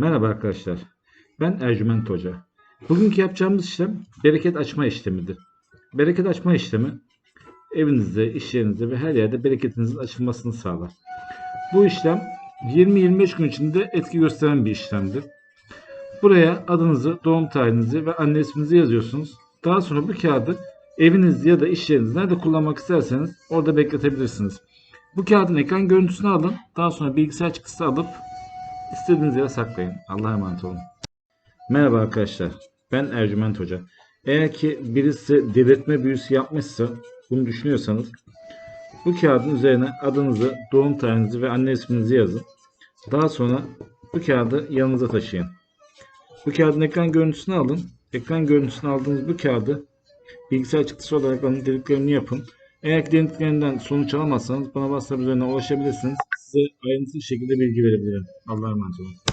Merhaba arkadaşlar. Ben Ercüment Hoca. Bugünkü yapacağımız işlem bereket açma işlemidir. Bereket açma işlemi evinizde, iş yerinizde ve her yerde bereketinizin açılmasını sağlar. Bu işlem 20-25 gün içinde etki gösteren bir işlemdir. Buraya adınızı, doğum tarihinizi ve anne isminizi yazıyorsunuz. Daha sonra bu kağıdı evinizde ya da iş yerinizde nerede kullanmak isterseniz orada bekletebilirsiniz. Bu kağıdın ekran görüntüsünü alın. Daha sonra bilgisayar çıktısı alıp İstediğiniz yere saklayın. Allah'a emanet olun. Merhaba arkadaşlar. Ben Ercüment Hoca. Eğer ki birisi delirtme büyüsü yapmışsa bunu düşünüyorsanız bu kağıdın üzerine adınızı, doğum tarihinizi ve anne isminizi yazın. Daha sonra bu kağıdı yanınıza taşıyın. Bu kağıdın ekran görüntüsünü alın. Ekran görüntüsünü aldığınız bu kağıdı bilgisayar çıktısı olarak alın yapın. Eğer ki denediklerinden sonuç alamazsanız bana WhatsApp üzerinden ulaşabilirsiniz. Size ayrıntılı şekilde bilgi verebilirim. Allah'a emanet olun.